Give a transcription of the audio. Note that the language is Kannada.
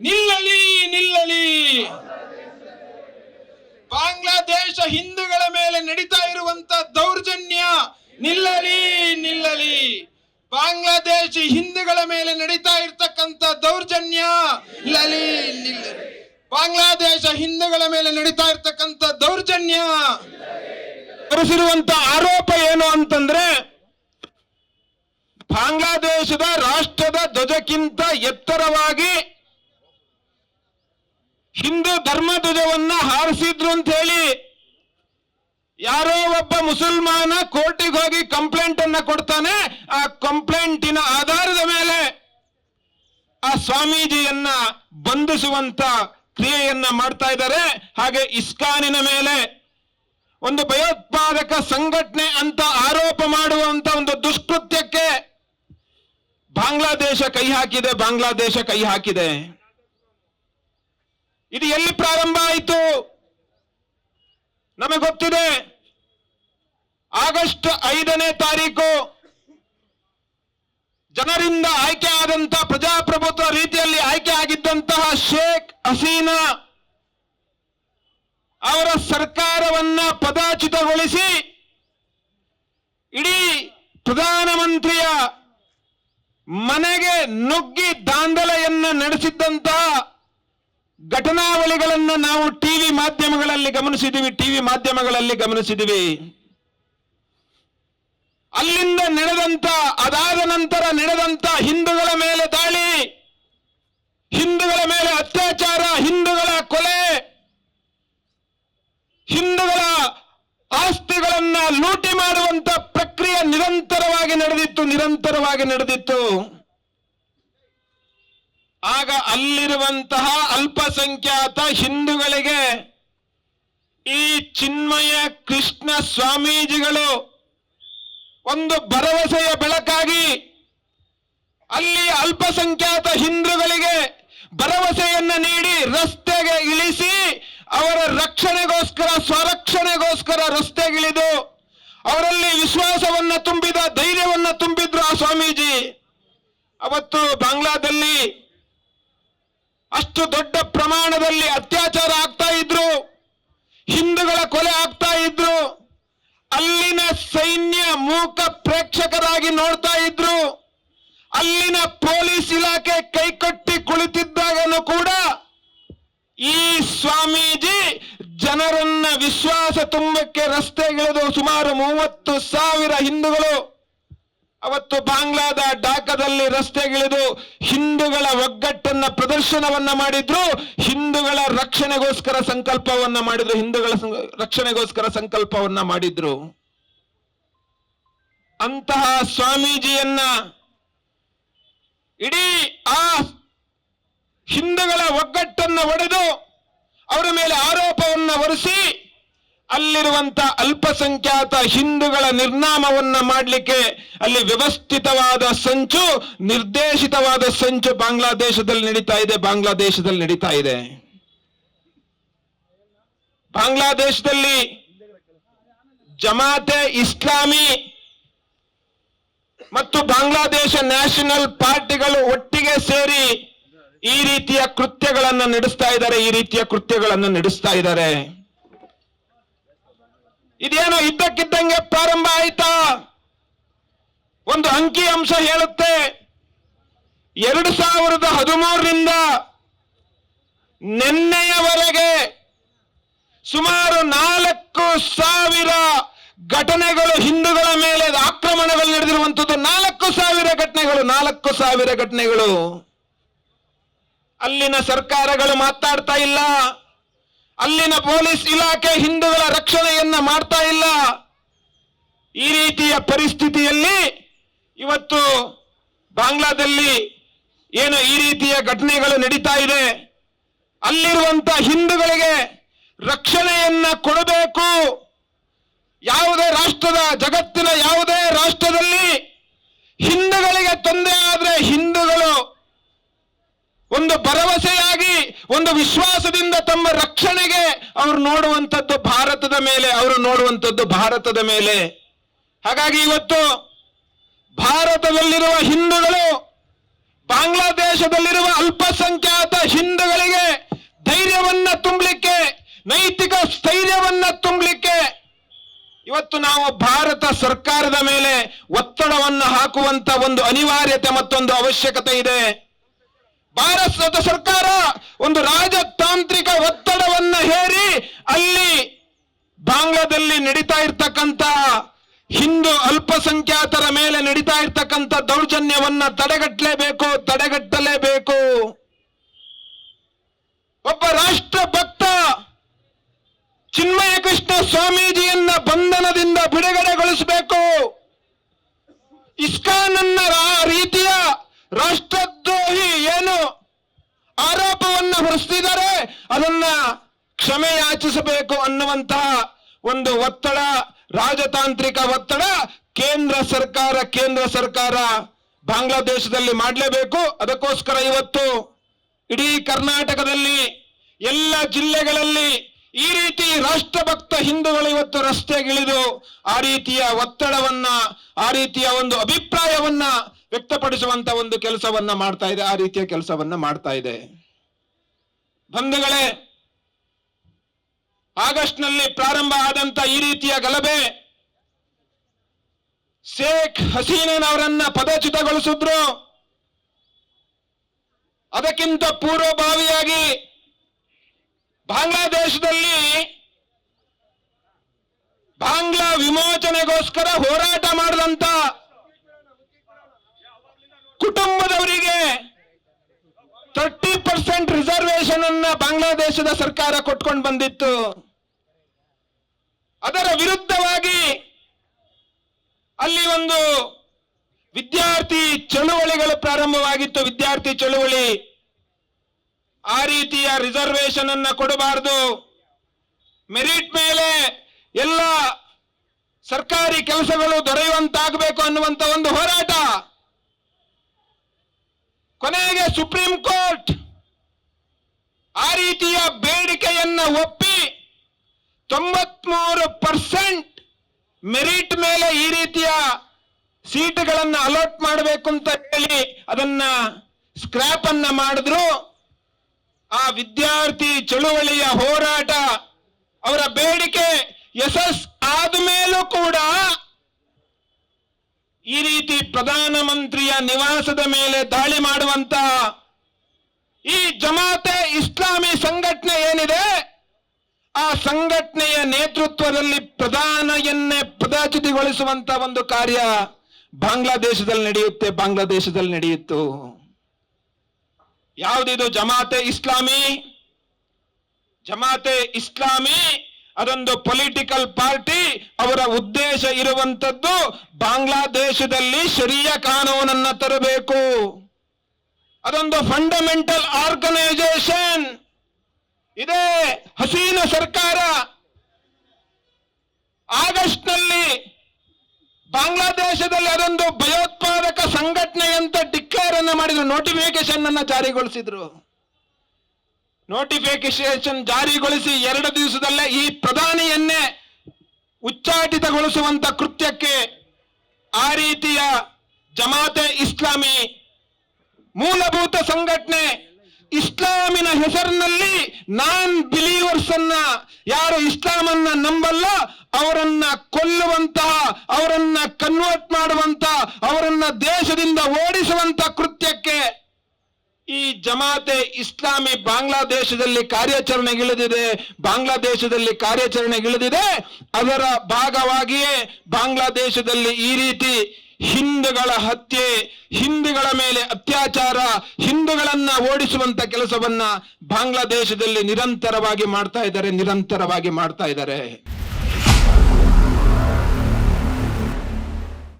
ನಿಲ್ಲಲಿ ನಿಲ್ಲಲಿ. ಬಾಂಗ್ಲಾದೇಶ ಹಿಂದೂಗಳ ಮೇಲೆ ನಡೀತಾ ಇರುವಂತ ದೌರ್ಜನ್ಯ, ನಿಲ್ಲಲಿ ನಿಲ್ಲಲಿ. ಬಾಂಗ್ಲಾದೇಶ ಹಿಂದೂಗಳ ಮೇಲೆ ನಡೀತಾ ಇರ್ತಕ್ಕಂತ ದೌರ್ಜನ್ಯ, ನಿಲ್ಲಲಿ ನಿಲ್ಲಲಿ. ಬಾಂಗ್ಲಾದೇಶ ಹಿಂದೂಗಳ ಮೇಲೆ ನಡೀತಾ ಇರ್ತಕ್ಕಂತ ದೌರ್ಜನ್ಯ. ಆರೋಪ ಏನು ಅಂತಂದ್ರೆ ಬಾಂಗ್ಲಾದೇಶದ ರಾಷ್ಟ್ರದ ಧ್ವಜಕ್ಕಿಂತ ಎತ್ತರವಾಗಿ ಹಿಂದೂ ಧರ್ಮ ಧ್ವಜವನ್ನ ಹಾರಿಸಿದ್ರು ಅಂತ ಹೇಳಿ ಯಾರೋ ಒಬ್ಬ ಮುಸಲ್ಮಾನ ಕೋರ್ಟಿಗೆ ಹೋಗಿ ಕಂಪ್ಲೇಂಟ್ ಅನ್ನ ಕೊಡ್ತಾನೆ. ಆ ಕಂಪ್ಲೇಂಟಿನ ಆಧಾರದ ಮೇಲೆ ಆ ಸ್ವಾಮೀಜಿಯನ್ನ ಬಂಧಿಸುವಂತ ಕ್ರಿಯೆಯನ್ನ ಮಾಡ್ತಾ ಇದ್ದಾರೆ. ಹಾಗೆ ಇಸ್ಕಾನಿನ ಮೇಲೆ ಒಂದು ಭಯೋತ್ಪಾದಕ ಸಂಘಟನೆ ಅಂತ ಆರೋಪ ಮಾಡುವಂತ ಒಂದು ದುಷ್ಕೃತ್ಯಕ್ಕೆ ಬಾಂಗ್ಲಾದೇಶ ಕೈ ಹಾಕಿದೆ, ಬಾಂಗ್ಲಾದೇಶ ಕೈ ಹಾಕಿದೆ. ಇದು ಎಲ್ಲಿ ಪ್ರಾರಂಭ ಆಯಿತು? ನಮಗೆ ಗೊತ್ತಿದೆ. ಆಗಸ್ಟ್ ಐದನೇ ತಾರೀಕು ಜನರಿಂದ ಆಯ್ಕೆ ಆದಂತಹ ಪ್ರಜಾಪ್ರಭುತ್ವ ರೀತಿಯಲ್ಲಿ ಆಯ್ಕೆ ಆಗಿದ್ದಂತಹ ಶೇಖ್ ಹಸೀನಾ ಅವರ ಸರ್ಕಾರವನ್ನ ಪದಾಚ್ಯುತಗೊಳಿಸಿ ಇಡೀ ಪ್ರಧಾನಮಂತ್ರಿಯ ಮನೆಗೆ ನುಗ್ಗಿ ದಾಂಧಲೆಯನ್ನ ನಡೆಸಿದ್ದಂತಹ ಘಟನಾವಳಿಗಳನ್ನು ನಾವು ಟಿವಿ ಮಾಧ್ಯಮಗಳಲ್ಲಿ ಗಮನಿಸಿದೀವಿ, ಟಿವಿ ಮಾಧ್ಯಮಗಳಲ್ಲಿ ಗಮನಿಸಿದೀವಿ. ಅಲ್ಲಿಂದ ನಡೆದಂತ, ಅದಾದ ನಂತರ ನಡೆದಂತ ಹಿಂದೂಗಳ ಮೇಲೆ ದಾಳಿ ಹಿಂದೂಗಳ ಮೇಲೆ ಅತ್ಯಾಚಾರ ಹಿಂದೂಗಳ ಕೊಲೆ ಹಿಂದೂಗಳ ಆಸ್ತಿಗಳನ್ನ ಲೂಟಿ ಮಾಡುವಂತ ಪ್ರಕ್ರಿಯೆ ನಿರಂತರವಾಗಿ ನಡೆದಿತ್ತು ನಿರಂತರವಾಗಿ ನಡೆದಿತ್ತು. ಆಗ ಅಲ್ಲಿರುವಂತಹ ಅಲ್ಪಸಂಖ್ಯಾತ ಹಿಂದೂಗಳಿಗೆ ಈ ಚಿನ್ಮಯ ಕೃಷ್ಣ ಸ್ವಾಮೀಜಿಗಳು ಒಂದು ಭರವಸೆಯ ಬೆಳಕಾಗಿ ಅಲ್ಲಿ ಅಲ್ಪಸಂಖ್ಯಾತ ಹಿಂದೂಗಳಿಗೆ ಭರವಸೆಯನ್ನ ನೀಡಿ ರಸ್ತೆಗೆ ಇಳಿಸಿ ಅವರ ರಕ್ಷಣೆಗೋಸ್ಕರ, ಸ್ವರಕ್ಷಣೆಗೋಸ್ಕರ ರಸ್ತೆಗಿಳಿದು ಅವರಲ್ಲಿ ವಿಶ್ವಾಸವನ್ನ ತುಂಬಿದ, ಧೈರ್ಯವನ್ನ ತುಂಬಿದ್ರು ಆ ಸ್ವಾಮೀಜಿ. ಅವತ್ತು ಬಾಂಗ್ಲಾದಲ್ಲಿ ಅಷ್ಟು ದೊಡ್ಡ ಪ್ರಮಾಣದಲ್ಲಿ ಅತ್ಯಾಚಾರ ಆಗ್ತಾ ಇದ್ರು, ಹಿಂದೂಗಳ ಕೊಲೆ ಆಗ್ತಾ ಇದ್ರು, ಅಲ್ಲಿನ ಸೈನ್ಯ ಮೂಕ ಪ್ರೇಕ್ಷಕರಾಗಿ ನೋಡ್ತಾ ಇದ್ರು, ಅಲ್ಲಿನ ಪೊಲೀಸ್ ಇಲಾಖೆ ಕೈಕಟ್ಟಿ ಕುಳಿತಿದ್ದಾಗಲೂ ಕೂಡ ಈ ಸ್ವಾಮೀಜಿ ಜನರನ್ನ ವಿಶ್ವಾಸ ತುಂಬಕ್ಕೆ ರಸ್ತೆಗಿಳಿದು ಸುಮಾರು ಮೂವತ್ತು ಸಾವಿರ ಹಿಂದೂಗಳು ಅವತ್ತು ಬಾಂಗ್ಲಾದ ಡಾಕದಲ್ಲಿ ರಸ್ತೆಗಿಳಿದು ಹಿಂದೂಗಳ ಒಗ್ಗಟ್ಟನ್ನ ಪ್ರದರ್ಶನವನ್ನ ಮಾಡಿದ್ರು, ಹಿಂದೂಗಳ ರಕ್ಷಣೆಗೋಸ್ಕರ ಸಂಕಲ್ಪವನ್ನ ಮಾಡಿದ್ರು, ಹಿಂದೂಗಳ ರಕ್ಷಣೆಗೋಸ್ಕರ ಸಂಕಲ್ಪವನ್ನ ಮಾಡಿದ್ರು. ಅಂತಹ ಸ್ವಾಮೀಜಿಯನ್ನ ಇಡೀ ಆ ಹಿಂದೂಗಳ ಒಗ್ಗಟ್ಟನ್ನು ಒಡೆದು ಅವರ ಮೇಲೆ ಆರೋಪವನ್ನು ಹೊರಿಸಿ ಅಲ್ಲಿರುವಂತ ಅಲ್ಪಸಂಖ್ಯಾತ ಹಿಂದೂಗಳ ನಿರ್ನಾಮವನ್ನ ಮಾಡಲಿಕ್ಕೆ ಅಲ್ಲಿ ವ್ಯವಸ್ಥಿತವಾದ ಸಂಚು, ನಿರ್ದೇಶಿತವಾದ ಸಂಚು ಬಾಂಗ್ಲಾದೇಶದಲ್ಲಿ ನಡೀತಾ ಇದೆ, ಬಾಂಗ್ಲಾದೇಶದಲ್ಲಿ ನಡೀತಾ ಇದೆ. ಬಾಂಗ್ಲಾದೇಶದಲ್ಲಿ ಜಮಾತೆ ಇಸ್ಲಾಮಿ ಮತ್ತು ಬಾಂಗ್ಲಾದೇಶ ನ್ಯಾಷನಲ್ ಪಾರ್ಟಿಗಳು ಒಟ್ಟಿಗೆ ಸೇರಿ ಈ ರೀತಿಯ ಕೃತ್ಯಗಳನ್ನು ನಡೆಸ್ತಾ ಇದ್ದಾರೆ, ಈ ರೀತಿಯ ಕೃತ್ಯಗಳನ್ನು ನಡೆಸ್ತಾ ಇದ್ದಾರೆ. ಇದೇನೋ ಇದ್ದಕ್ಕಿದ್ದಂಗೆ ಪ್ರಾರಂಭ ಆಯ್ತಾ? ಒಂದು ಅಂಕಿ ಅಂಶ ಹೇಳುತ್ತೆ. ಎರಡು ಸಾವಿರದ ಹದಿಮೂರರಿಂದ ನಿನ್ನೆಯವರೆಗೆ ಸುಮಾರು ನಾಲ್ಕು ಸಾವಿರ ಘಟನೆಗಳು ಹಿಂದೂಗಳ ಮೇಲೆ ಆಕ್ರಮಣಗಳು ನಡೆದಿರುವಂತದ್ದು ನಾಲ್ಕು ಸಾವಿರ ಘಟನೆಗಳು, ನಾಲ್ಕು ಸಾವಿರ ಘಟನೆಗಳು. ಅಲ್ಲಿನ ಸರ್ಕಾರಗಳು ಮಾತಾಡ್ತಾ ಇಲ್ಲ. ಅಲ್ಲಿನ ಪೊಲೀಸ್ ಇಲಾಖೆ ಹಿಂದೂಗಳ ರಕ್ಷಣೆಯನ್ನ ಮಾಡ್ತಾ ಇಲ್ಲ. ಈ ರೀತಿಯ ಪರಿಸ್ಥಿತಿಯಲ್ಲಿ ಇವತ್ತು ಬಾಂಗ್ಲಾದಲ್ಲಿ ಏನು ಈ ರೀತಿಯ ಘಟನೆಗಳು ನಡೀತಾ ಇದೆ. ಅಲ್ಲಿರುವಂತ ಹಿಂದೂಗಳಿಗೆ ರಕ್ಷಣೆಯನ್ನ ಕೊಡಬೇಕು. ಯಾವುದೇ ರಾಷ್ಟ್ರದ ಜಗತ್ತಿನ ಯಾವುದೇ ರಾಷ್ಟ್ರದಲ್ಲಿ ಹಿಂದೂಗಳಿಗೆ ತೊಂದರೆ ಆದ್ರೆ ಹಿಂದೂಗಳು ಒಂದು ಭರವಸೆಯಾಗಿ, ಒಂದು ವಿಶ್ವಾಸದಿಂದ ತಮ್ಮ ರಕ್ಷಣೆಗೆ ಅವರು ನೋಡುವಂಥದ್ದು ಭಾರತದ ಮೇಲೆ, ಅವರು ನೋಡುವಂಥದ್ದು ಭಾರತದ ಮೇಲೆ. ಹಾಗಾಗಿ ಇವತ್ತು ಭಾರತದಲ್ಲಿರುವ ಹಿಂದೂಗಳು, ಬಾಂಗ್ಲಾದೇಶದಲ್ಲಿರುವ ಅಲ್ಪಸಂಖ್ಯಾತ ಹಿಂದೂಗಳಿಗೆ ಧೈರ್ಯವನ್ನ ತುಂಬಲಿಕ್ಕೆ, ನೈತಿಕ ಸ್ಥೈರ್ಯವನ್ನ ತುಂಬಲಿಕ್ಕೆ ಇವತ್ತು ನಾವು ಭಾರತ ಸರ್ಕಾರದ ಮೇಲೆ ಒತ್ತಡವನ್ನು ಹಾಕುವಂತ ಒಂದು ಅನಿವಾರ್ಯತೆ ಮತ್ತೊಂದು ಅವಶ್ಯಕತೆ ಇದೆ. ಭಾರತ ಸರ್ಕಾರ ಒಂದು ರಾಜತಾಂತ್ರಿಕ ಒತ್ತಡವನ್ನ ಹೇರಿ ಅಲ್ಲಿ ಬಾಂಗ್ಲಾದಲ್ಲಿ ನಡೀತಾ ಇರ್ತಕ್ಕಂತ ಹಿಂದೂ ಅಲ್ಪಸಂಖ್ಯಾತರ ಮೇಲೆ ನಡೀತಾ ಇರ್ತಕ್ಕಂಥ ದೌರ್ಜನ್ಯವನ್ನ ತಡೆಗಟ್ಟಲೇಬೇಕು ತಡೆಗಟ್ಟಲೇಬೇಕು. ಒಬ್ಬ ರಾಷ್ಟ್ರ ಭಕ್ತ ಚಿನ್ಮಯ ಕೃಷ್ಣ ಸ್ವಾಮೀಜಿಯನ್ನ ಬಂಧನದಿಂದ ಬಿಡುಗಡೆಗೊಳಿಸಬೇಕು. ಇಸ್ಕಾನ್ ಅನ್ನ ರೀತಿಯ ರಾಷ್ಟ್ರದ್ರೋಹಿ ಏನು ಆರೋಪವನ್ನ ಹೊರಿಸ್ತಿದ್ದಾರೆ, ಅದನ್ನ ಕ್ಷಮೆ ಯಾಚಿಸಬೇಕು ಅನ್ನುವಂತಹ ಒಂದು ಒತ್ತಡ, ರಾಜತಾಂತ್ರಿಕ ಒತ್ತಡ ಕೇಂದ್ರ ಸರ್ಕಾರ ಕೇಂದ್ರ ಸರ್ಕಾರ ಬಾಂಗ್ಲಾದೇಶದಲ್ಲಿ ಮಾಡಲೇಬೇಕು. ಅದಕ್ಕೋಸ್ಕರ ಇವತ್ತು ಇಡೀ ಕರ್ನಾಟಕದಲ್ಲಿ ಎಲ್ಲ ಜಿಲ್ಲೆಗಳಲ್ಲಿ ಈ ರೀತಿ ರಾಷ್ಟ್ರಭಕ್ತ ಹಿಂದೂಗಳು ಇವತ್ತು ರಸ್ತೆಗಿಳಿದು ಆ ರೀತಿಯ ಒತ್ತಡವನ್ನ, ಆ ರೀತಿಯ ಒಂದು ಅಭಿಪ್ರಾಯವನ್ನ ವ್ಯಕ್ತಪಡಿಸುವಂತ ಒಂದು ಕೆಲಸವನ್ನ ಮಾಡ್ತಾ ಇದೆ, ಆ ರೀತಿಯ ಕೆಲಸವನ್ನ ಮಾಡ್ತಾ ಇದೆ. ಬಂಧುಗಳೇ ಆಗಸ್ಟ್ನಲ್ಲಿ ಪ್ರಾರಂಭ ಆದಂತ ಈ ರೀತಿಯ ಗಲಭೆ, ಶೇಖ್ ಹಸೀನನ್ ಅವರನ್ನ ಪದಚ್ಯುತಗೊಳಿಸಿದ್ರು. ಅದಕ್ಕಿಂತ ಪೂರ್ವಭಾವಿಯಾಗಿ ಬಾಂಗ್ಲಾದೇಶದಲ್ಲಿ ಬಾಂಗ್ಲಾ ವಿಮೋಚನೆಗೋಸ್ಕರ ಹೋರಾಟ ಮಾಡಿದಂತ ಕುಟುಂಬದವರಿಗೆ ತರ್ಟಿ ಪರ್ಸೆಂಟ್ ರಿಸರ್ವೇಶನ್ ಅನ್ನ ಬಾಂಗ್ಲಾದೇಶದ ಸರ್ಕಾರ ಕೊಟ್ಕೊಂಡು ಬಂದಿತ್ತು. ಅದರ ವಿರುದ್ಧವಾಗಿ ಅಲ್ಲಿ ಒಂದು ವಿದ್ಯಾರ್ಥಿ ಚಳುವಳಿಗಳು ಪ್ರಾರಂಭವಾಗಿತ್ತು. ವಿದ್ಯಾರ್ಥಿ ಚಳುವಳಿ ಆ ರೀತಿಯ ರಿಸರ್ವೇಶನ್ ಅನ್ನ ಕೊಡಬಾರದು. ಮೆರಿಟ್ ಮೇಲೆ ಎಲ್ಲ ಸರ್ಕಾರಿ ಕೆಲಸಗಳು ದೊರೆಯುವಂತಾಗಬೇಕು ಅನ್ನುವಂತ ಒಂದು ಹೋರಾಟ. ಕೊನೆಗೆ ಸುಪ್ರೀಂ ಕೋರ್ಟ್ ಆ ರೀತಿಯ ಬೇಡಿಕೆಯನ್ನ ಒಪ್ಪಿ ತೊಂಬತ್ಮೂರು ಪರ್ಸೆಂಟ್ ಮೆರಿಟ್ ಮೇಲೆ ಈ ರೀತಿಯ ಸೀಟುಗಳನ್ನು ಅಲಾಟ್ ಮಾಡಬೇಕು ಅಂತ ಹೇಳಿ ಅದನ್ನ ಸ್ಕ್ರಾಪ್ ಅನ್ನ ಮಾಡಿದ್ರು. ಆ ವಿದ್ಯಾರ್ಥಿ ಚಳುವಳಿಯ ಹೋರಾಟ ಅವರ ಬೇಡಿಕೆ ಯಶಸ್ ಆದ ಮೇಲೂ ಕೂಡ ಪ್ರಧಾನಮಂತ್ರಿಯ ನಿವಾಸದ ಮೇಲೆ ದಾಳಿ ಮಾಡುವಂತ ಈ ಜಮಾತೆ ಇಸ್ಲಾಮಿ ಸಂಘಟನೆ ಏನಿದೆ, ಆ ಸಂಘಟನೆಯ ನೇತೃತ್ವದಲ್ಲಿ ಪ್ರಧಾನಿಯನ್ನೇ ಪದಚ್ಯುತಿಗೊಳಿಸುವಂತ ಒಂದು ಕಾರ್ಯ ಬಾಂಗ್ಲಾದೇಶದಲ್ಲಿ ನಡೆಯುತ್ತೆ, ಬಾಂಗ್ಲಾದೇಶದಲ್ಲಿ ನಡೆಯಿತು ಯಾವುದಿದು ಜಮಾತೆ ಇಸ್ಲಾಮಿ? ಜಮಾತೆ ಇಸ್ಲಾಮಿ ಅದೊಂದು ಪೊಲಿಟಿಕಲ್ ಪಾರ್ಟಿ ಅವರ ಉದ್ದೇಶ ಇರುವಂತದ್ದು ಬಾಂಗ್ಲಾದೇಶದಲ್ಲಿ ಶರಿಯ ಕಾನೂನನ್ನ ತರಬೇಕು. ಅದೊಂದು ಫಂಡಮೆಂಟಲ್ ಆರ್ಗನೈಸೇಷನ್ ಇದೇ ಹಸೀನ ಸರ್ಕಾರ. ಆಗಸ್ಟ್ನಲ್ಲಿ ಬಾಂಗ್ಲಾದೇಶದಲ್ಲಿ ಅದೊಂದು ಭಯೋತ್ಪಾದಕ ಸಂಘಟನೆ ಅಂತ ಡಿಕ್ಲೇರ್ ಅನ್ನ ಮಾಡಿದ್ರು ನೋಟಿಫಿಕೇಶನ್ ಅನ್ನ ಜಾರಿಗೊಳಿಸಿದ್ರು. ನೋಟಿಫಿಕೇಶನ್ ಜಾರಿಗೊಳಿಸಿ ಎರಡು ದಿವಸದಲ್ಲೇ ಈ ಪ್ರಧಾನಿಯನ್ನೇ ಉಚ್ಚಾಟಿತಗೊಳಿಸುವಂತ ಕೃತ್ಯಕ್ಕೆ ಆ ರೀತಿಯ ಜಮಾತೆ ಇಸ್ಲಾಮಿ ಮೂಲಭೂತ ಸಂಘಟನೆ ಇಸ್ಲಾಮಿನ ಹೆಸರಿನಲ್ಲಿ ನಾನ್ ಬಿಲೀವರ್ಸ್ ಅನ್ನ ಯಾರು ಇಸ್ಲಾಮನ್ನ ನಂಬಲ್ಲ, ಅವರನ್ನ ಕೊಲ್ಲುವಂತಹ, ಅವರನ್ನ ಕನ್ವರ್ಟ್ ಮಾಡುವಂತ, ಅವರನ್ನ ದೇಶದಿಂದ ಓಡಿಸುವಂತ ಕೃತ್ಯಕ್ಕೆ ಈ ಜಮಾತೆ ಇಸ್ಲಾಮಿ ಬಾಂಗ್ಲಾದೇಶದಲ್ಲಿ ಕಾರ್ಯಾಚರಣೆಗಿಳಿದಿದೆ ಬಾಂಗ್ಲಾದೇಶದಲ್ಲಿ ಕಾರ್ಯಾಚರಣೆಗಿಳಿದಿದೆ, ಅದರ ಭಾಗವಾಗಿಯೇ ಬಾಂಗ್ಲಾದೇಶದಲ್ಲಿ ಈ ರೀತಿ ಹಿಂದೂಗಳ ಹತ್ಯೆ, ಹಿಂದೂಗಳ ಮೇಲೆ ಅತ್ಯಾಚಾರ, ಹಿಂದೂಗಳನ್ನ ಓಡಿಸುವಂತ ಕೆಲಸವನ್ನ ಬಾಂಗ್ಲಾದೇಶದಲ್ಲಿ ನಿರಂತರವಾಗಿ ಮಾಡ್ತಾ ಇದ್ದಾರೆ, ನಿರಂತರವಾಗಿ ಮಾಡ್ತಾ ಇದ್ದಾರೆ.